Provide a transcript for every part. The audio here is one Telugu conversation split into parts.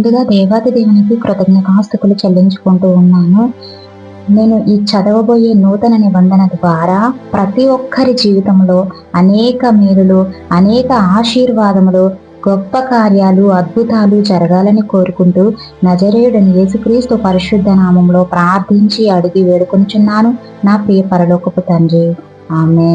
ముందుగా దేవాది దేవునికి కృతజ్ఞతాస్తుతులు చెల్లించుకుంటూ ఉన్నాను. నేను ఈ చదవబోయే నూతన నిబంధన ద్వారా ప్రతి ఒక్కరి జీవితంలో అనేక మేలులు అనేక ఆశీర్వాదములు గొప్ప కార్యాలు అద్భుతాలు జరగాలని కోరుకుంటూ నజరేయుడని యేసుక్రీస్తు పరిశుద్ధ నామంలో ప్రార్థించి అడిగి వేడుకొనుచున్నాను. నా ప్రియ పరలోకపు తండ్రి. ఆమె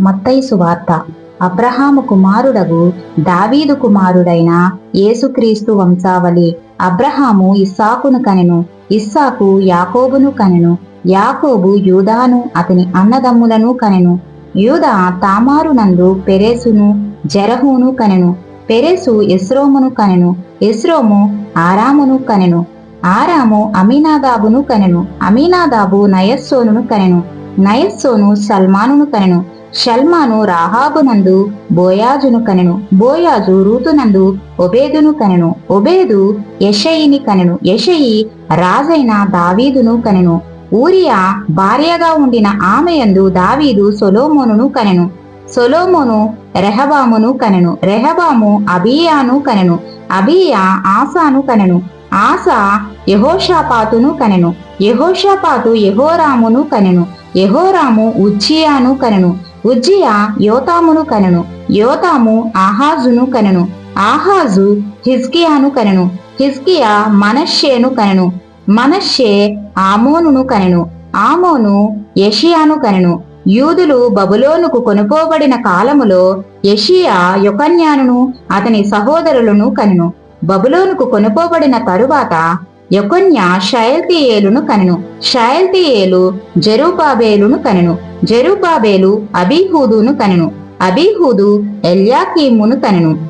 మత్తయి సువార్త. అబ్రహాము కుమారుడగు దావీదు కుమారుడైన యేసుక్రీస్తు వంశావళి. అబ్రహాము ఇస్సాకును కనెను ఇస్సాకు యాకోబును కనెను యాకోబు యూదాను అతని అన్నదమ్ములను కనెను. యూదా తామారునందు పెరేసును జరహును కనెను. పెరేసు ఇస్రోమును కనెను ఎస్రోము ఆరామును కనెను. ఆరాము అమీనాదాబును కనెను అమీనాదాబు నయస్సోను కనెను. నయస్సోను సల్మానును కనెను. షల్మాను రాహాబునందు బోయాజును కనెను. బోయాజు రూతునందు ఒబేదును కనెను. ఒబేదు యషయిని కనెను. యషయి రాజైన దావీదును కనెను. ఊరియా భార్యగా ఉండిన ఆమెయందు దావీదు సొలోమోనును కనెను. సొలోమోను రెహబామును కనెను. రెహబాము అబియాను కనెను. అబియా ఆసాను కనెను. ఆసా యహోషాపాతును కనెను. యహోషాపాతు యహోరామును కనెను. యహోరాము ఉచ్చియాను కనెను. ఉజ్జియా యోతామును కనెను. యోతాము ఆహాజును కనెను. ఆహాజు హిజ్కియాను కనెను. హిజ్కియా మనశ్షేను కనెను. మనశ్షే ఆమోనును కనెను. ఆమోను యషియాను కనెను. యూదులు బబులోనుకు కొనుపోబడిన కాలములో యషియా యొకన్యానును అతని సహోదరులను కనెను. బబులోనుకు కొనుపోబడిన తరువాత యొకొన్య షయల్తీయేలును కనెను. షయల్తీయేలు జెరూబాబేలును కనెను. జెరుబాబేలు అబీహూదును కనెను. అబీహూదు ఎల్యాకీమును కనెను.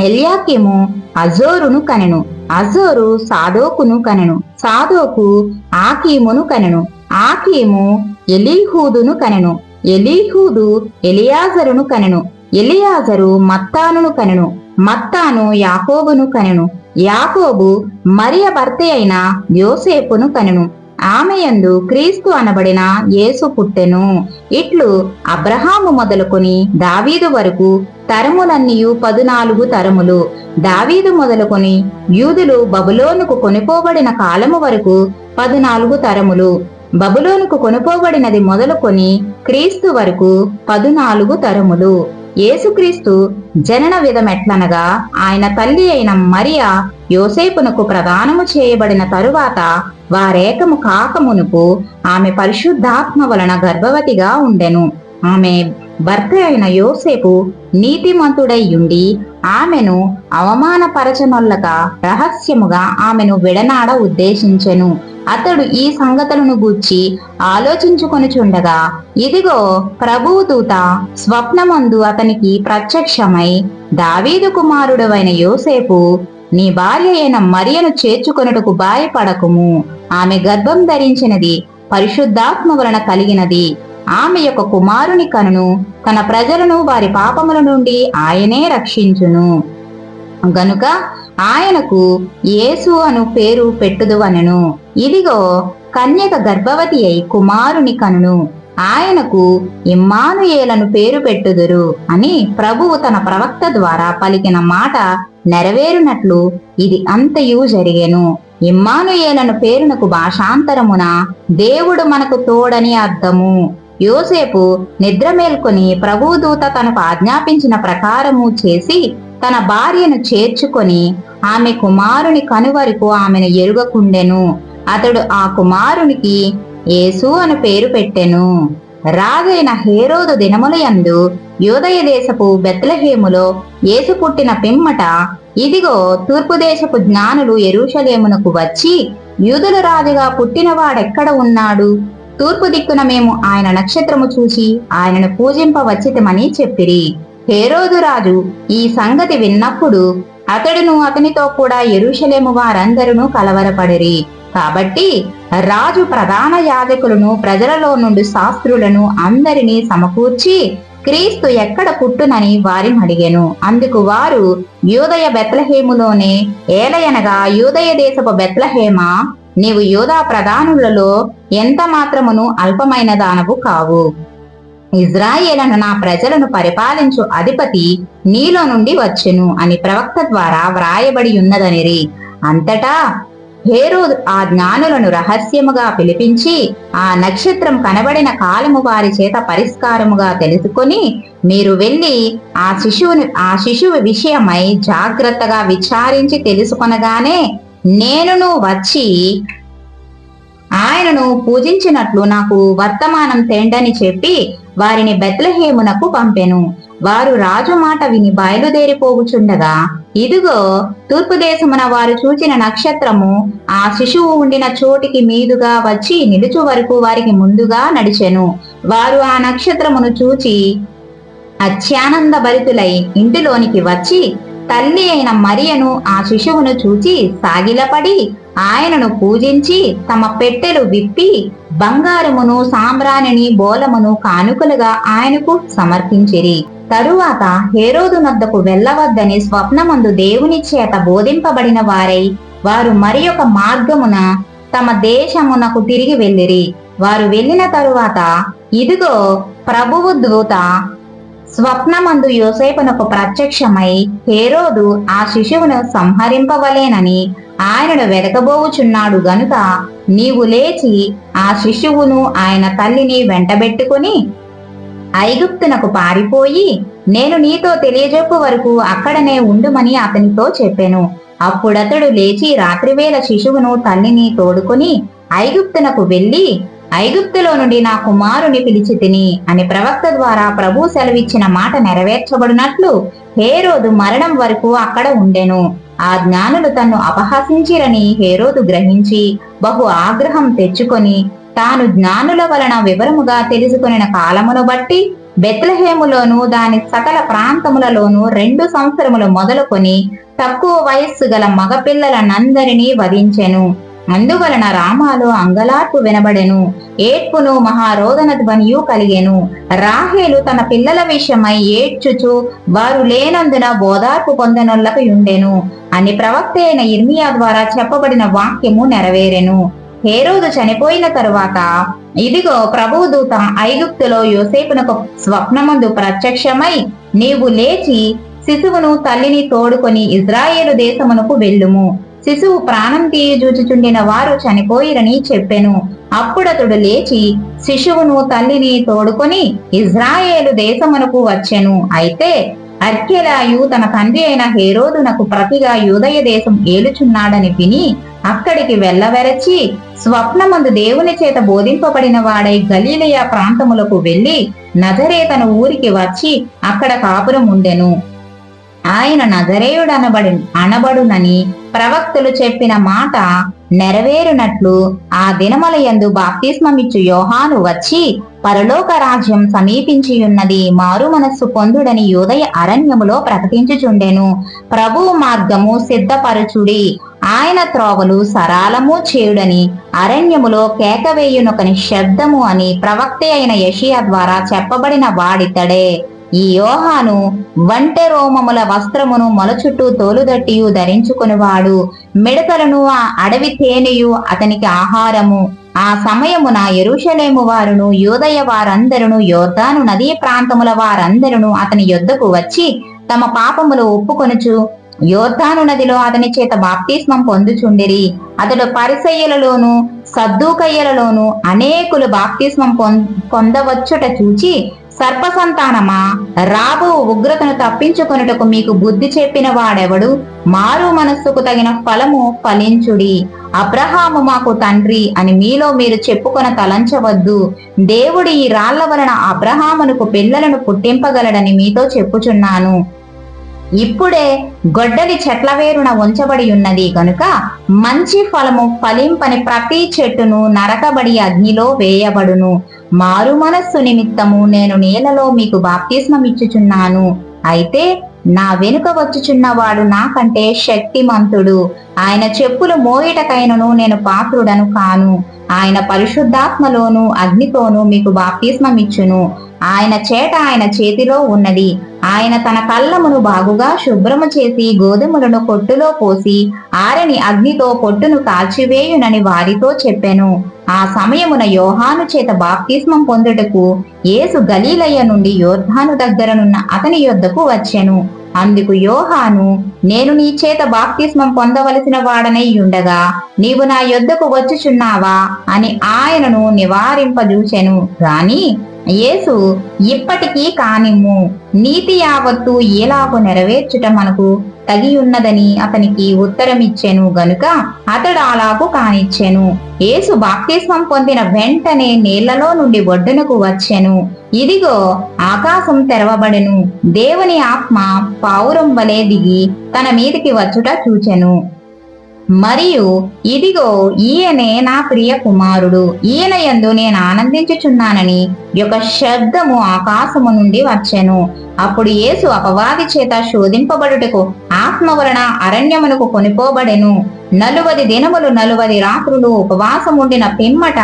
ఎల్యాకిము అజోరును కనెను. అజోరు సాదోకును కనెను. సాదోకు ఆకీమును కనెను. ఆకీము ఎలీహూదును కనెను. ఎలీహూదు ఎలియాజరును కనెను. ఎలియాజరు మత్తానును కనెను. మత్తాను యాకోబును కనెను. యాకోబు మరియ భర్త అయిన యోసేపును కనెను. ఆమెయందు క్రీస్తు అనబడిన యేసు పుట్టెను. ఇట్లు అబ్రహాము మొదలుకొని దావీదు వరకు తరములన్నీయు పదునాలుగు తరములు. దావీదు మొదలుకొని యూదులు బబులోనుకు కొనుపోబడిన కాలము వరకు పదునాలుగు తరములు. బబులోనుకు కొనుపోబడినది మొదలుకొని క్రీస్తు వరకు పదునాలుగు తరములు. యేసుక్రీస్తు జనన విధమెట్లనగా ఆయన తల్లి అయిన మరియా యోసేపునకు ప్రదానము చేయబడిన తరువాత వారేకము కాకమునుకు ఆమె పరిశుద్ధాత్మ వలన గర్భవతిగా ఉండెను. ఆమె భర్త అయిన యోసేపు నీతిమంతుడై ఉండి ఆమెను అవమానపరచనొల్లక రహస్యముగా ఆమెను విడనాడ ఉద్దేశించెను. అతడు ఈ సంగతులను గూర్చి ఆలోచించుకొనుచుండగా ఇదిగో ప్రభువు దూత స్వప్నమందు అతనికి ప్రత్యక్షమై దావీదు కుమారుడవైన యోసేపు నీ భార్య అయిన మరియను చేర్చుకొనుటకు భాయపడకుము ఆమె గర్భం ధరించినది పరిశుద్ధాత్మ వలన కలిగినది. ఆమె యొక్క కుమారుని కనును తన ప్రజలను వారి పాపముల నుండి ఆయనే రక్షించును. గనుక ఆయనకు యేసు అను పేరు పెట్టుదువనెను. ఇదిగో కన్యక గర్భవతి అయి కుమారుని కనును ఆయనకు ఇమ్మానుయేలను పేరు పెట్టుదురు అని ప్రభువు తన ప్రవక్త ద్వారా పలికిన మాట నెరవేరునట్లు ఇది అంతయు జరిగెను. ఇమ్మానుయేలను పేరునకు భాషాంతరమున దేవుడు మనకు తోడని అర్థము. యోసేపు నిద్ర మేల్కొని ప్రభుదూత తనకు ఆజ్ఞాపించిన ప్రకారము చేసి తన భార్యను చేర్చుకొని ఆమె కుమారుని కనువరకు ఆమెను ఎరుగకుండెను. అతడు ఆ కుమారునికి యేసు అని పేరు పెట్టెను. రాజైన హేరోదు దినములయందు యోదయ దేశపు బెత్లహేములో యేసు పుట్టిన పిమ్మట ఇదిగో తూర్పు దేశపు జ్ఞానులు ఎరుషలేమునకు వచ్చి యూదుల రాజుగా పుట్టినవాడెక్కడ ఉన్నాడు? తూర్పు దిక్కున మేము ఆయన నక్షత్రము చూసి ఆయనను పూజింపవచ్చితమని చెప్పిరి. హేరోదు రాజు ఈ సంగతి విన్నప్పుడు అతడును అతనితో కూడా ఎరుషలేము వారందరూ కలవరపడిరి. కాబట్టి రాజు ప్రధాన యాజకులను ప్రజలలో నుండి శాస్త్రులను అందరినీ సమకూర్చి క్రీస్తు ఎక్కడ పుట్టునని వారిని అడిగాను. అందుకు వారు యూదయ బెత్లహేములోనే ఏలయనగా యూదయ దేశపు బెత్లహేమ నీవు యూదా ప్రధానులలో ఎంత మాత్రమును అల్పమైన దానవు కావు. ఇజ్రాయేలను నా ప్రజలను పరిపాలించు అధిపతి నీలో నుండి వచ్చెను అని ప్రవక్త ద్వారా వ్రాయబడి ఉన్నదనిరి. అంతటా హేరోదు ఆ జ్ఞానులను రహస్యముగా పిలిపించి ఆ నక్షత్రం కనబడిన కాలము వారి చేత పరిష్కారముగా తెలుసుకొని మీరు వెళ్ళి ఆ శిశువుని ఆ శిశువు విషయమై జాగ్రత్తగా విచారించి తెలుసుకొనగానే నేనును వచ్చి ఆయనను పూజించినట్లు నాకు వర్తమానం తేండని చెప్పి వారిని బెత్లహేమునకు పంపెను. వారు రాజు మాట విని బయలుదేరిపోవుచుండగా ఇదిగో తూర్పు దేశమున వారు చూచిన నక్షత్రము ఆ శిశువు ఉండిన చోటికి మీదుగా వచ్చి నిలుచు వరకు వారికి ముందుగా నడిచెను. వారు ఆ నక్షత్రమును చూచి అత్యానంద భరితులై ఇంటిలోనికి వచ్చి తల్లి అయిన మరియను ఆ శిశువును చూచి సాగిలపడి ఆయనను పూజించి తమ పెట్టెలు విప్పి బంగారమును సాంబ్రాణిని బోలమును కానుకలుగా ఆయనకు సమర్పించిరి. తరువాత హేరోదు నద్దకు వెళ్ళవద్దని స్వప్నమందు దేవుని చేత బోధింపబడిన వారై వారు మరి ఒక మార్గమున తమ దేశమునకు తిరిగి వెళ్ళిరి. వారు వెళ్ళిన తరువాత ఇదిగో ప్రభువు దూత స్వప్నమందు యోసేపునకు ప్రత్యక్షమై హేరోదు ఆ శిశువును సంహరింపవలేనని ఆయనను వెదకబోవుచున్నాడు గనుక నీవు లేచి ఆ శిశువును ఆయన తల్లిని వెంటబెట్టుకుని ఐగుప్తునకు పారిపోయి నేను నీతో తెలియజెప్పు వరకు అక్కడనే ఉండుమని అతనితో చెప్పెను. అప్పుడతడు లేచి రాత్రివేళ శిశువును తల్లిని తోడుకొని ఐగుప్తునకు వెళ్ళి ఐగుప్తులో నుండి నా కుమారుని పిలిచి తిని అని ప్రవక్త ద్వారా ప్రభు సెలవిచ్చిన మాట నెరవేర్చబడినట్లు హేరోదు మరణం వరకు అక్కడ ఉండెను. ఆ జ్ఞానులు తన్ను అపహసించిరని హేరోదు గ్రహించి బహు ఆగ్రహం తెచ్చుకొని తాను జ్ఞానుల వలన వివరముగా తెలుసుకున్న కాలమును బట్టి బెత్లహేములోను దాని సకల ప్రాంతములలోను రెండు సంవత్సరములు మొదలుకొని తక్కువ వయస్సు గల మగపిల్లలనందరినీ వధించెను. అందువలన రామాలో అంగలార్పు వినబడెను. ఏడ్పును మహారోదన ధ్వనియు కలిగెను. రాహేలు తన పిల్లల విషయమై ఏడ్చుచు వారు లేనందున బోధార్పు పొందనొల్లక ఉండెను అని ప్రవక్త అయిన ఇర్మియా ద్వారా చెప్పబడిన వాక్యము నెరవేరెను. హేరోదు చనిపోయిన తరువాత ఇదిగో ప్రభువు దూత ఐగుప్తులో యోసేపునకు స్వప్నమందు ప్రత్యక్షమై నీవు లేచి శిశువును తల్లిని తోడుకొని ఇజ్రాయేలు దేశమునకు వెళ్ళుము. శిశువు ప్రాణం తీయజూచుచుండిన వారు చనిపోయిరని చెప్పెను. అప్పుడతడు లేచి శిశువును తల్లిని తోడుకొని ఇజ్రాయేలు దేశమునకు వచ్చెను. అయితే అర్కెలాయు తన తండ్రి అయిన హేరోదునకు ప్రతిగా యూదయ దేశం ఏలుచున్నాడని విని అక్కడికి వెళ్ళవెరచి స్వప్నమందు దేవుని చేత బోధింపబడిన వాడై గలీలయ ప్రాంతములకు వెళ్ళి నజరేతను ఊరికి వచ్చి అక్కడ కాపురం ఉండెను ఆయన నజరేయుడు అనబడునని ప్రవక్తలు చెప్పిన మాట నెరవేరునట్లు ఆ దినముల యందు బాప్తిస్మమిచ్చు యోహాను వచ్చి పరలోక రాజ్యం సమీపించియున్నది మారు మనస్సు పొందుడని యోదయ అరణ్యములో ప్రకటించుచుండెను. ప్రభు మార్గము సిద్ధపరచుడి. ఆయన త్రోవలు సరాలము చేయుడని అరణ్యములో కేకవేయునొకని శబ్దము అని ప్రవక్త అయిన యషియా ద్వారా చెప్పబడిన వాడితడే. ఈ యోహాను వంటె రోమముల వస్త్రమును మొలచుట్టూ తోలుదట్టియు ధరించుకునివాడు. మిడతలను ఆ అడవి తేనెయు అతనికి ఆహారము. ఆ సమయమున ఎరుషలేము వారును యోదయ వారందరును యోర్దాను నదీ ప్రాంతముల వారందరును అతని యొద్దకు వచ్చి తమ పాపములు ఒప్పుకొనుచు యోర్ధాను నదిలో అతని చేత బాప్తిస్మం పొందుచుండిరి. అతడు పరిసయ్యలలోను సద్దూకయ్యలలోను అనేకులు బాప్తిస్మం పొం- పొందవచ్చుట చూచి సర్పసంతానమా? రాబో ఉగ్రతను తప్పించుకొనుటకు మీకు బుద్ధి చెప్పిన వాడెవడు? మారు మనస్సుకు తగిన ఫలము ఫలించుడి. అబ్రహాము మాకు తండ్రి అని మీలో మీరు చెప్పుకొన తలంచవద్దు. దేవుడు ఈ రాళ్ళ వలన అబ్రహామునకు పిల్లలను పుట్టింపగలడని మీతో చెప్పుచున్నాను. ఇప్పుడే గొడ్డలి చెట్ల వేరున ఉంచబడి ఉన్నది కనుక మంచి ఫలము ఫలింపని ప్రతి చెట్టును నరకబడి అగ్నిలో వేయబడును. మారు మనస్సు నిమిత్తము నేను నీళ్ళలో మీకు బాప్తిస్మమిచ్చుచున్నాను అయితే నా వెనుక వచ్చుచున్నవాడు నాకంటే శక్తిమంతుడు. ఆయన చెప్పులు మోయటకైనను నేను పాత్రుడను కాను. ఆయన పరిశుద్ధాత్మలోను అగ్నితోనూ మీకు బాప్తిస్మమిచ్చును ఆయన చేట ఆయన చేతిలో ఉన్నది. ఆయన తన కళ్ళమును బాగుగా శుభ్రము చేసి గోధుమలను కొట్టులో పోసి ఆరని అగ్నితో పొట్టును కాల్చివేయునని వారితో చెప్పెను. ఆ సమయమున యోహాను చేత బాప్తిస్మం పొందుటకు యేసు గలీలయ్య నుండి యోర్ధాను దగ్గరనున్న అతని యొద్దకు వచ్చెను. అందుకు యోహాను నేను నీ చేత బాప్తిస్మం పొందవలసిన వాడనై ఉండగా నీవు నా యొద్దకు వచ్చుచున్నావా? అని ఆయనను నివారింపజూచెను. గాని యేసు ఇప్పటికీ కానిమ్ము. నీతి యావత్తు ఏలాగు నెరవేర్చుట మనకు తగియున్నదని అతనికి ఉత్తరమిచ్చెను గనుక అతడు అలాగు కానిచ్చెను. యేసు బాప్తిస్మం పొందిన వెంటనే నీళ్ళలో నుండి ఒడ్డునకు వచ్చెను. ఇదిగో ఆకాశం తెరవబడెను. దేవుని ఆత్మ పావురం వలె దిగి తన మీదికి వచ్చుట చూచెను. మరియు ఇదిగో ఈయనే నా ప్రియ కుమారుడు. ఈయన యందు నేను ఆనందించుచున్నానని యొక్క శబ్దము ఆకాశము నుండి వచ్చెను. అప్పుడు యేసు అపవాది చేత శోధింపబడుటకు ఆత్మ వలన అరణ్యమునకు కొనిపోబడెను. నలువది దినములు నలువది రాత్రులు ఉపవాసముండిన పిమ్మట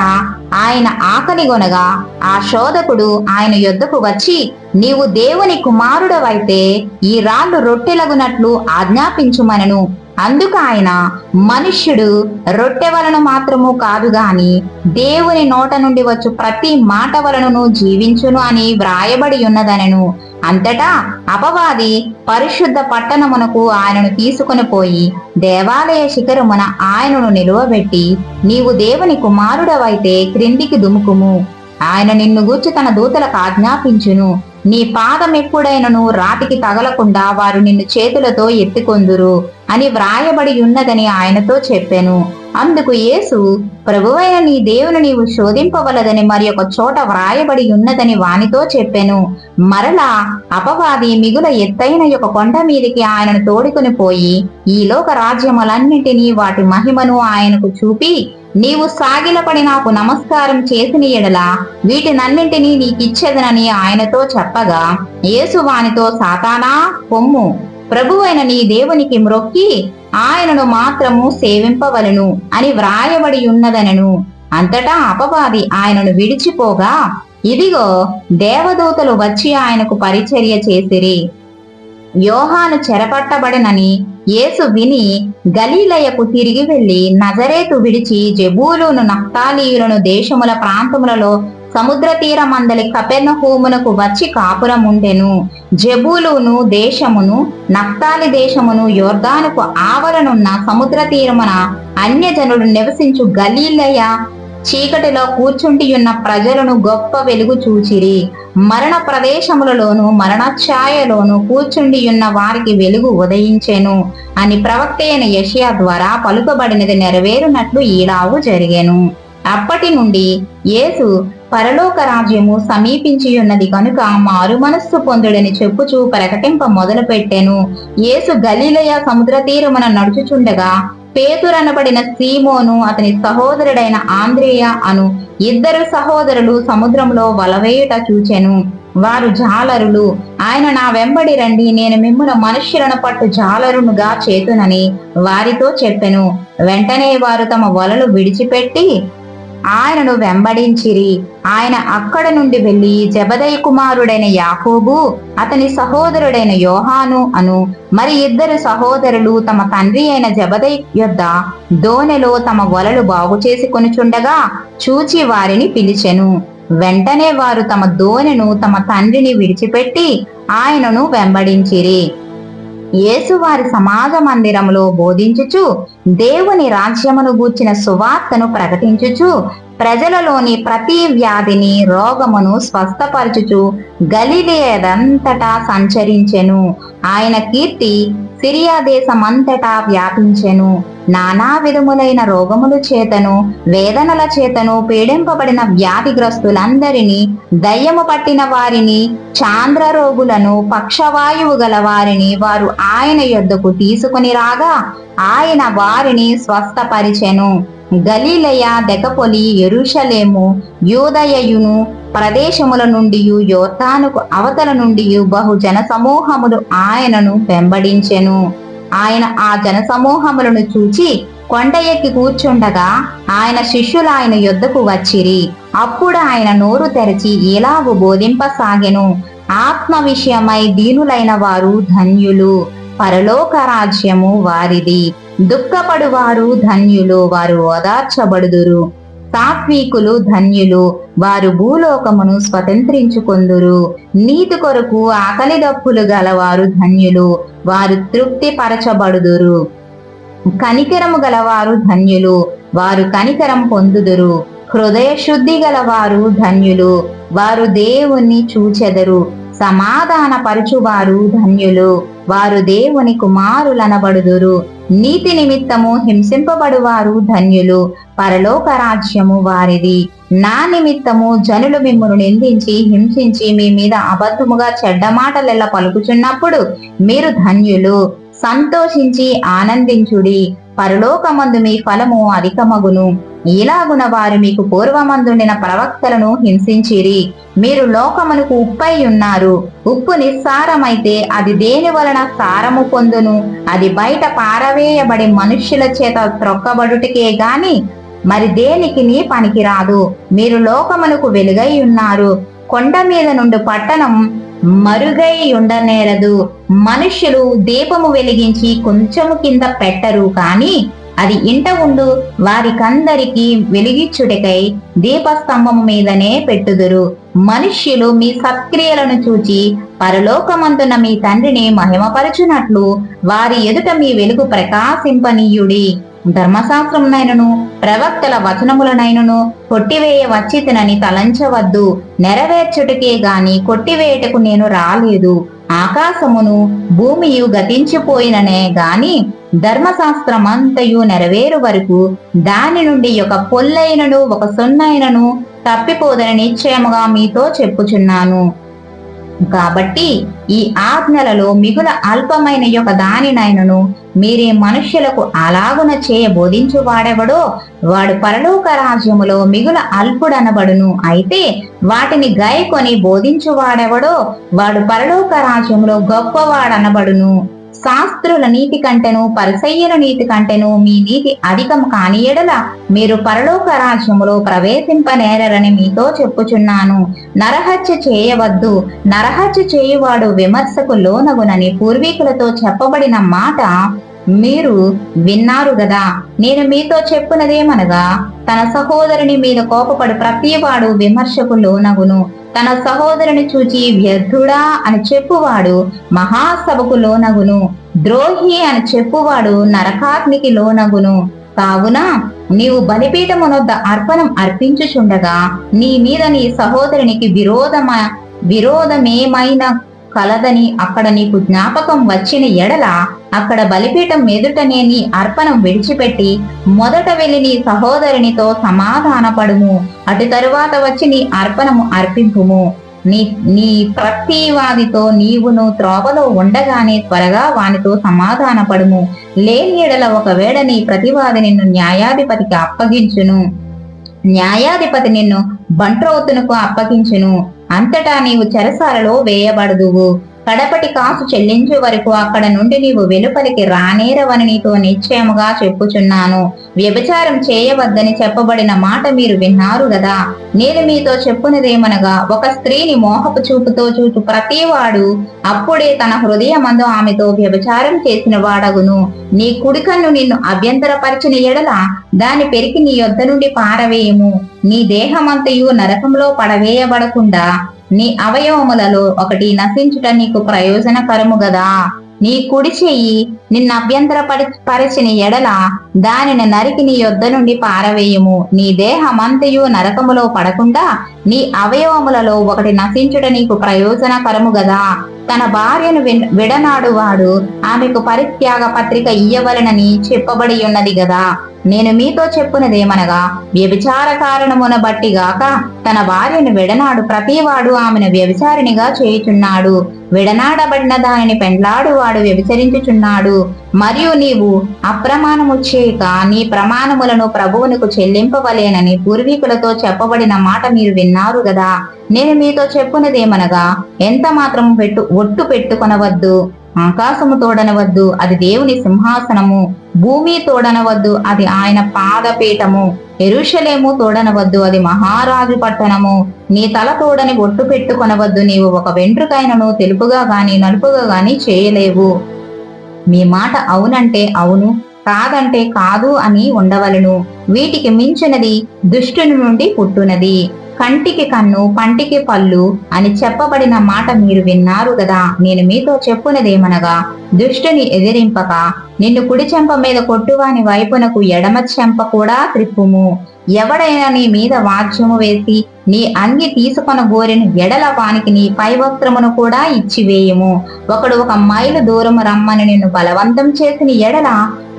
ఆయన ఆకలిగొనగా ఆ శోధకుడు ఆయన యొద్దకు వచ్చి నీవు దేవుని కుమారుడవైతే ఈ రాళ్ళు రొట్టెలగునట్లు ఆజ్ఞాపించుమనను. అందుకు ఆయన మనుష్యుడు రొట్టె వలను మాత్రము కాదు గాని దేవుని నోట నుండి వచ్చు ప్రతి మాట వలనను జీవించును అని వ్రాయబడి ఉన్నదనను. అంతటా అపవాది పరిశుద్ధ పట్టణమునకు ఆయనను తీసుకుని పోయి దేవాలయ శిఖరమున ఆయనను నిలువబెట్టి నీవు దేవుని కుమారుడవైతే క్రిందికి దుముకుము. ఆయన నిన్ను గూర్చి తన దూతలకు ఆజ్ఞాపించును. నీ పాదం ఎప్పుడైనను రాతికి తగలకుండా వారు నిన్ను చేతులతో ఎత్తుకొందురు అని వ్రాయబడి ఉన్నదని ఆయనతో చెప్పాను. అందుకు యేసు ప్రభువైన నీ దేవుని నీవు శోధింపవలదని మరి ఒక చోట వ్రాయబడి ఉన్నదని వానితో చెప్పాను. మరలా అపవాది మిగుల ఎత్తైన యొక్క కొండ మీదికి ఆయనను తోడుకొని పోయి ఈ లోక రాజ్యములన్నింటినీ వాటి మహిమను ఆయనకు చూపి నీవు సాగిలపడి నాకు నమస్కారం చేసిన ఎడల వీటినన్నింటినీ నీకిచ్చేదనని ఆయనతో చెప్పగా యేసు వానితో సాతానా పొమ్ము ప్రభువైన నీ దేవునికి మ్రొక్కి ఆయనను మాత్రము సేవింపవలను అని వ్రాయబడి ఉన్నదనను. అంతటా అపవాది ఆయనను విడిచిపోగా ఇదిగో దేవదూతలు వచ్చి ఆయనకు పరిచర్య చేసిరి. యోహాను చెరపట్టబడినని యేసు విని గలీలయకు తిరిగి వెళ్ళి నజరేతు విడిచి జబూలును నక్తాలీయులను దేశముల ప్రాంతములలో సముద్ర తీరమందలి కపెర్నహూమునకు వచ్చి కాపురముండెను జబూలును దేశమును నక్తాలి దేశమును యోర్దానుకు ఆవలనున్న సముద్ర తీరమున అన్యజనుడు నివసించు గలీలయ చీకటిలో కూర్చుంటియున్న ప్రజలను గొప్ప వెలుగు చూచిరి. మరణ ప్రదేశములలోను మరణఛాయలోను కూర్చుండియున్న వారికి వెలుగు ఉదయించెను అని ప్రవక్త అయిన యషియా ద్వారా పలుకబడినది నెరవేరునట్లు ఈడావు జరిగెను. అప్పటి నుండి యేసు పరలోక రాజ్యము సమీపించి ఉన్నది కనుక మారు మనస్సు పొందుడని చెప్పుచూ ప్రకటింప మొదలుపెట్టెను. యేసు గలీలయ సముద్ర తీరమున నడుచుచుండగా పేతురనబడిన సీమోను అతని సహోదరుడైన ఆంద్రేయ అను ఇద్దరు సహోదరులు సముద్రంలో వలవేయుట చూచెను. వారు జాలరులు. ఆయన నా వెంబడి రండి నేను మిమ్మల్ని మనుష్యులను పట్టు జాలరునుగా చేతునని వారితో చెప్పెను. వెంటనే వారు తమ వలలు విడిచిపెట్టి ఆయనను వెంబడించిరి. ఆయన అక్కడ నుండి వెళ్ళి జబదయ్య కుమారుడైన యాకోబు అతని సహోదరుడైన యోహాను అను మరి ఇద్దరు సహోదరులు తమ తండ్రి అయిన జబదయ్ యొద్ద దోనెలో తమ వలలు బాగు చేసుకొనుచుండగా చూచి వారిని పిలిచెను. వెంటనే వారు తమ దోనెను తమ తండ్రిని విడిచిపెట్టి ఆయనను వెంబడించిరి. యేసువారి సమాజ మందిరములో బోధించుచు దేవుని రాజ్యమును గూర్చిన సువార్తను ప్రకటించుచు ప్రజలలోని ప్రతి వ్యాధిని రోగమును స్వస్థపరచుచు గలిలేదంతటా సంచరించెను. ఆయన కీర్తి సిరియా దేశమంతటా వ్యాపించెను. నానా విధములైన రోగముల చేతను వేదనల చేతను పీడింపబడిన వ్యాధిగ్రస్తులందరినీ దయ్యము పట్టిన వారిని చాంద్ర రోగులను పక్షవాయువు గల వారిని వారు ఆయన యొద్దకు తీసుకుని రాగా ఆయన వారిని స్వస్థపరిచెను. గలీలయ దెకపొలి ఎరుషలేము యూదయయును ప్రదేశముల నుండి యోర్తానుకు అవతల నుండి బహు జన సమూహములు ఆయనను వెంబడించెను. ఆయన ఆ జన సమూహములను చూచి కొండ ఎక్కి కూర్చుండగా ఆయన శిష్యులు ఆయన యొద్దకు వచ్చిరి. అప్పుడు ఆయన నోరు తెరచి ఇలాగు బోధింపసాగెను? ఆత్మ విషయమై దీనులైన వారు ధన్యులు. పరలోక రాజ్యము వారిది. దుఃఖపడువారు ధన్యులు. వారు ఓదార్చబడుదురు. సాత్వికులు ధన్యులు. వారు భూలోకమును స్వతంత్రించుకొందురు. నీతి కొరకు ఆకలి దప్పులు గలవారు ధన్యులు. వారు తృప్తి పరచబడుదురు. కనికరము గలవారు ధన్యులు. వారు కనికరం పొందుదురు. హృదయ శుద్ధి గలవారు ధన్యులు. వారు దేవుణ్ణి చూచెదరు. సమాధాన పరుచువారు ధన్యులు. వారు దేవుని కుమారులనబడుదురు. నీతి నిమిత్తము హింసింపబడువారు ధన్యులు. పరలోక రాజ్యము వారిది. నా నిమిత్తము జనులు మిమ్మల్ని నిందించి హింసించి మీ మీద అబద్ధముగా చెడ్డ మాటలెల్ల పలుకుచున్నప్పుడు మీరు ధన్యులు. సంతోషించి ఆనందించుడి. పరలోకమందు మీ ఫలము అధికమగును. ఇలాగున వారు మీకు పూర్వమందుండిన ప్రవక్తలను హింసించిరి. మీరు లోకమునకు ఉప్పై ఉన్నారు. ఉప్పు నిస్సారమైతే అది దేని వలన సారము పొందును? అది బయట పారవేయబడి మనుష్యుల చేత త్రొక్కబడుటకే గాని మరి దేనికి నీ పనికిరాదు? మీరు లోకమునకు వెలుగై ఉన్నారు. కొండ మీద నుండి పట్టణం మరుగై ఉండనేరదు. మనుష్యులు దీపము వెలిగించి కొంచెము కింద పెట్టరు కాని అది ఇంట ఉండు వారికందరికి వెలిగిచ్చుటకై దీపస్తంభము మీదనే పెట్టుదురు. మనుష్యులు మీ సత్క్రియలను చూచి పరలోకమందున మీ తండ్రిని మహిమపరచునట్లు వారి ఎదుట మీ వెలుగు ప్రకాశింపనీయుడి. ధర్మశాస్త్రమునైనను ప్రవక్తల వచనములనైనను కొట్టివేయ వచ్చితినని తలంచవద్దు. నెరవేర్చుటకే గాని కొట్టివేయటకు నేను రాలేదు. ఆకాశమును భూమియు గతించిపోయిననే గాని ధర్మశాస్త్రమంతయు నెరవేరు వరకు దాని నుండి ఒక పొల్లైనను ఒక సొన్నైనను తప్పిపోదని నిశ్చయముగా మీతో చెప్పుచున్నాను. కాబట్టి ఈ ఆజ్ఞలలో మిగుల అల్పమైన యొక్క దానినైనను మీరే మనుష్యులకు అలాగున చేయ బోధించు వాడెవడో వాడు పరలోక రాజ్యములో మిగుల అల్పుడనబడును. అయితే వాటిని గాయకొని బోధించు వాడెవడో వాడు పరలోక రాజ్యములో గొప్పవాడనబడును. శాస్త్రుల నీతి కంటెను పరిసయ్యుల నీతి కంటెను మీ నీతి అధికము కాని ఎడల మీరు పరలోక రాజ్యములో ప్రవేశింపనేరని మీతో చెప్పుచున్నాను. నరహత్య చేయవద్దు. నరహత్య చేయువాడు విమర్శకు లోనగునని పూర్వీకులతో చెప్పబడిన మాట మీరు విన్నారు గదా. నేను మీతో చెప్పునదేమనగా తన సహోదరుని మీద కోపపడు ప్రతివాడు విమర్శకు లోనగును. తన సహోదరుని చూచి వ్యర్థుడా అని చెప్పువాడు మహాసభకు లోనగును. ద్రోహి అని చెప్పువాడు నరకాగ్నికి లోనగును. కావున నీవు బలిపీఠమునొద్ద అర్పణం అర్పించుచుండగా నీ మీద నీ సహోదరునికి విరోధమ విరోధమేమైనా కలదని అక్కడ నీకు జ్ఞాపకం వచ్చిన ఎడల అక్కడ బలిపీఠం ఎదుటనే నీ అర్పణం విడిచిపెట్టి మొదట వెళ్ళి నీ సహోదరునితో సమాధానపడుము. అటు తరువాత వచ్చి నీ అర్పణము అర్పింపుము. నీ నీ ప్రతివాదితో నీవును త్రోవలో ఉండగానే త్వరగా వానితో సమాధానపడుము. లేని ఎడల ఒకవేళ నీ ప్రతివాది నిన్ను న్యాయాధిపతికి అప్పగించును. న్యాయాధిపతి నిన్ను బంట్రోతునకు అప్పగించును. అంతటా నీవు చెరసాలలో వేయబడదువు. కడపటి కాసు చెల్లించే వరకు అక్కడ నుండి నీవు వెలుపలికి రానేరవని నీతో నిశ్చయముగా చెప్పుచున్నాను. వ్యభిచారం చేయవద్దని చెప్పబడిన మాట మీరు విన్నారు గదా? నేను మీతో చెప్పునదేమనగా ఒక స్త్రీని మోహపు చూపుతో చూచు ప్రతివాడు అప్పుడే తన హృదయమందు ఆమెతో వ్యభిచారం చేసిన వాడగును. నీ కుడికన్ను నిన్ను అభ్యంతరపరిచిన ఎడల దాని పెరికి నీ యొద్ద నుండి పారవేయము. నీ దేహమంతయు నరకంలో పడవేయబడకుండా నీ అవయవములలో ఒకటి నశించుట నీకు ప్రయోజనకరము గదా. నీ కుడి చెయ్యి నిన్న అభ్యంతర పరిచిన ఎడల దానిని నరికి నీ యొద్ద నుండి పారవేయము. నీ దేహమంతయు నరకములో పడకుండా నీ అవయవములలో ఒకటి నశించుట నీకు ప్రయోజనకరము గదా. తన భార్యను విడనాడు వాడు ఆమెకు పరిత్యాగ పత్రిక ఇయ్యవలనని చెప్పబడి ఉన్నది గదా. నేను మీతో చెప్పునదేమనగా వ్యభిచార కారణమున బట్టి గాక తన భార్యను విడనాడు ప్రతివాడు ఆమెను వ్యభిచారిణిగా చేయుచున్నాడు. విడనాడబడిన దానిని పెండ్లాడు వాడు వ్యభిచరించుచున్నాడు. మరియు నీవు అప్రమాణము చేయక నీ ప్రమాణములను ప్రభువునకు చెల్లింపవలేనని పూర్వీకులతో చెప్పబడిన మాట మీరు విన్నారు కదా నేను మీతో చెప్పునదేమనగా ఎంత మాత్రం పెట్టు ఒట్టు పెట్టుకొనవద్దు. ఆకాశము తోడనవద్దు అది దేవుని సింహాసనము. భూమి తోడనవద్దు అది ఆయన పాదపీఠము. ఎరుషలేము తోడనవద్దు అది మహారాజు పట్టణము. నీ తల తోడని ఒట్టు పెట్టుకొనవద్దు నీవు ఒక వెంట్రుకైనను తెలుపుగా గాని నలుపుగా గాని చేయలేవు. మీ మాట అవునంటే అవును కాదంటే కాదు అని ఉండవలను. వీటికి మించినది దుష్టుని నుండి పుట్టునది. కంటికి కన్ను పంటికి పళ్ళు అని చెప్పబడిన మాట మీరు విన్నారు కదా నేను మీతో చెప్పునదేమనగా దుష్టుని ఎదిరింపక నిన్ను కుడి చెంప మీద కొట్టువాని వైపునకు ఎడమ చెంప కూడా త్రిప్పుము. ఎవడైనా నీ మీద వాద్యము వేసి నీ అంగి తీసుకొన గోరిన ఎడల వానికి నీ పై వస్త్రమును కూడా ఇచ్చివేయము ఒకడు ఒక మైలు దూరము రమ్మని నిన్ను బలవంతం చేసిన ఎడల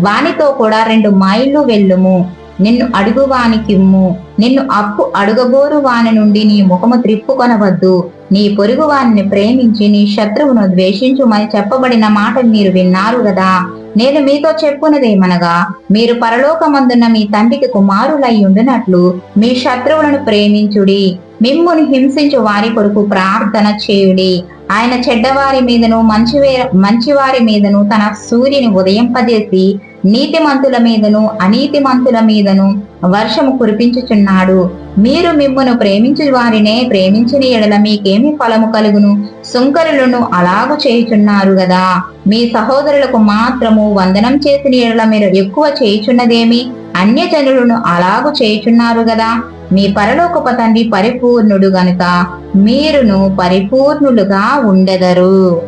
వానితో కూడా రెండు మైళ్ళు వెళ్ళుము. నిన్ను అడుగువానికిమ్ము నిన్ను అప్పు అడుగబోరు వాని నుండి నీ ముఖము త్రిప్పుకొనవద్దు. నీ పొరుగు వారిని ప్రేమించి నీ శత్రువును ద్వేషించుమని చెప్పబడిన మాట మీరు విన్నారు కదా నేను మీతో చెప్పునదేమనగా మీరు పరలోకమందున్న మీ తండ్రికి కుమారులై ఉండినట్లు మీ శత్రువులను ప్రేమించుడి. మిమ్ముని హింసించు వారి కొరకు ప్రార్థన చేయుడి. ఆయన చెడ్డవారి మీదను మంచి మంచివారి మీదను తన సూర్యుని ఉదయింపజేసి నీతిమంతుల మీదను అనీతిమంతుల మీదను వర్షము కురిపించుచున్నాడు. మీరు మిమ్మును ప్రేమించు వారినే ప్రేమించిన ఎడల మీకేమి ఫలము కలుగును? సుంకరులను అలాగు చేయుచున్నారు గదా. మీ సహోదరులకు మాత్రము వందనం చేసిన ఎడల మీరు ఎక్కువ చేయుచున్నదేమి? అన్యజనులను అలాగు చేయుచున్నారు గదా. మీ పరలోకప తండ్రి పరిపూర్ణుడు గనుక మీరును పరిపూర్ణులుగా ఉండెదరు.